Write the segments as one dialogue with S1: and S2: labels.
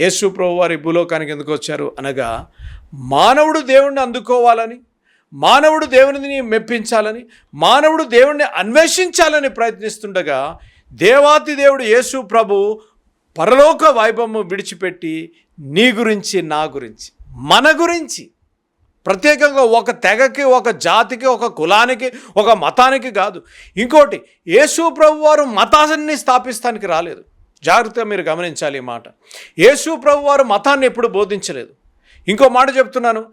S1: యేసు ప్రభు వారి భూలోకానికి ఎందుకు వచ్చారు? అనగా మానవుడు దేవుణ్ణి అందుకోవాలని మానవుడు దేవునిని మెప్పించాలని మానవుడు దేవుణ్ణి అన్వేషించాలని ప్రయత్నిస్తుండగా దేవాతి దేవుడు యేసు ప్రభు పరలోక వైభవము విడిచిపెట్టి నీ గురించి నా గురించి మన గురించి ప్రత్యేకంగా ఒక తెగకి ఒక జాతికి ఒక కులానికి ఒక మతానికి కాదు. ఇంకోటి యేసు ప్రభు వారు మతాన్ని స్థాపిస్తానికి రాలేదు. జాగ్రత్తగా మీరు గమనించాలి ఈ మాట. యేసు ప్రభు వారు మతాన్ని ఎప్పుడు బోధించలేదు. ఇంకో మాట చెప్తున్నాను.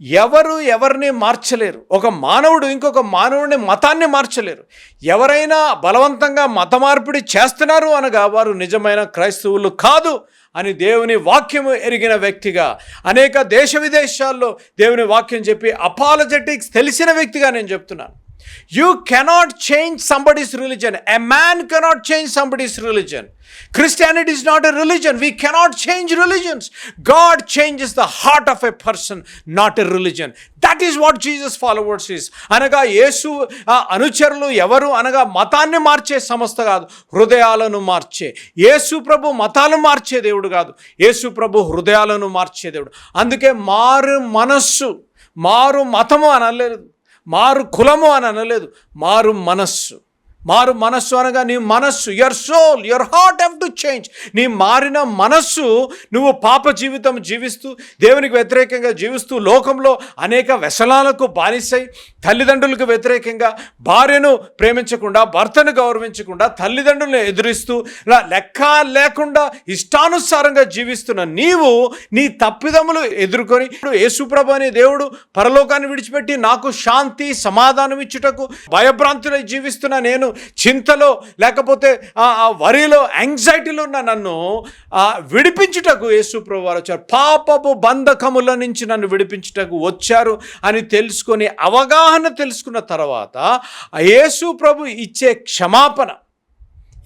S1: ఎవరు ఎవరిని మార్చలేరు. ఒక మానవుడు ఇంకొక మానవుడిని మతాన్ని మార్చలేరు. ఎవరైనా బలవంతంగా మత మార్పిడి చేస్తున్నారు అనగా వారు నిజమైన క్రైస్తవులు కాదు అని దేవుని వాక్యము ఎరిగిన వ్యక్తిగా. అనేక దేశ విదేశాల్లో దేవుని వాక్యం చెప్పి అపాలజెటిక్స్ తెలిసిన వ్యక్తిగా నేను చెప్తున్నాను. You cannot change somebody's religion a man cannot change somebody's religion Christianity is not a religion we cannot change religions God changes the heart of a person not a religion that is what Jesus followers is అనగా యేసు అనుచరులు ఎవరు? అనగా మతాన్ని మార్చే సంస్థ కాదు హృదయాలను మార్చే. యేసు ప్రభు మతాలు మార్చే దేవుడు కాదు. యేసు ప్రభు హృదయాలను మార్చే దేవుడు. అందుకే మారు మనస్సు మారు మతము అనలేదు. మారు కులము అని అనలేదు మారు మనస్సు. మారు మనస్సు అనగా నీ మనస్సు your soul your heart have to change నీ మారిన మనస్సు నువ్వు పాప జీవితం జీవిస్తూ దేవునికి వ్యతిరేకంగా జీవిస్తూ లోకంలో అనేక వ్యసనాలకు బానిసై తల్లిదండ్రులకు వ్యతిరేకంగా భార్యను ప్రేమించకుండా భర్తను గౌరవించకుండా తల్లిదండ్రులను ఎదురిస్తూ లెక్క లేకుండా ఇష్టానుసారంగా జీవిస్తున్న నీవు నీ తప్పిదములు ఎదుర్కొని ఇప్పుడు యేసుప్రభు అనే దేవుడు పరలోకాన్ని విడిచిపెట్టి నాకు శాంతి సమాధానం ఇచ్చుటకు భయభ్రాంతులై జీవిస్తున్న నేను చింతలో లేకపోతే ఆ వరిలో యాంగ్జైటీలో ఉన్న నన్ను విడిపించుటకు యేసుప్రభు వారు వచ్చారు. పాపపు బంధకముల నుంచి నన్ను విడిపించుటకు వచ్చారు అని తెలుసుకొని అవగాహన తెలుసుకున్న తర్వాత ఆ యేసు ప్రభు ఇచ్చే క్షమాపణ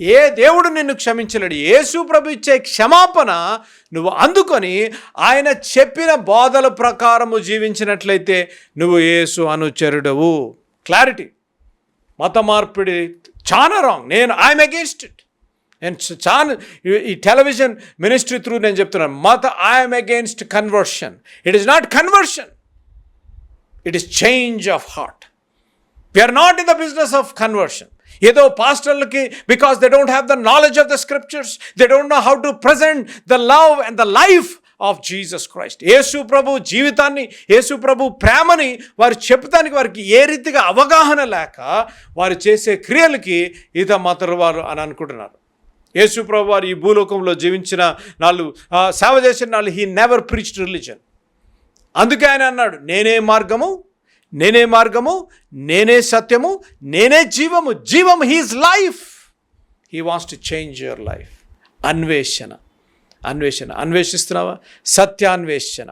S1: ఏ దేవుడు నిన్ను క్షమించలేడు యేసు ప్రభు ఇచ్చే క్షమాపణ నువ్వు అందుకొని ఆయన చెప్పిన బోధల ప్రకారము జీవించినట్లయితే నువ్వు యేసు అనుచరుడవు. క్లారిటీ మత మార్పిడి చాలా రాంగ్ నేను ఐఎమ్ అగేన్స్ట్ ఇట్ నేను చాలా ఈ- ఈ టెలివిజన్ మినిస్ట్రీ త్రూ నేను చెప్తున్నాను. మత I'm against conversion it is not conversion it is change of heart we are not in the business of conversion ఏదో పాస్టర్లకి because they don't have the knowledge of the scriptures they don't know how to present the love and the life of Jesus Christ. యేసు ప్రభు జీవితాన్ని యేసు ప్రభు ప్రేమని వారు చెప్తానికి వారికి ఏ రీతిగా అవగాహన లేక వారు చేసే క్రియలకి ఇత మాత్రం వారు అని అనుకుంటున్నారు. యేసు ప్రభు వారు ఈ భూలోకంలో జీవించిన నాళ్ళు సేవ చేసిన నాళ్ళు హీ నెవర్ ప్రీచ్డ్ రిలీజన్ అందుకే ఆయన అన్నాడు నేనే మార్గము నేనే మార్గము నేనే సత్యము నేనే జీవము జీవం he's life he wants to change your life అన్వేషణ. అన్వేషణ. అన్వేషిస్తున్నావా? సత్యాన్వేషణ.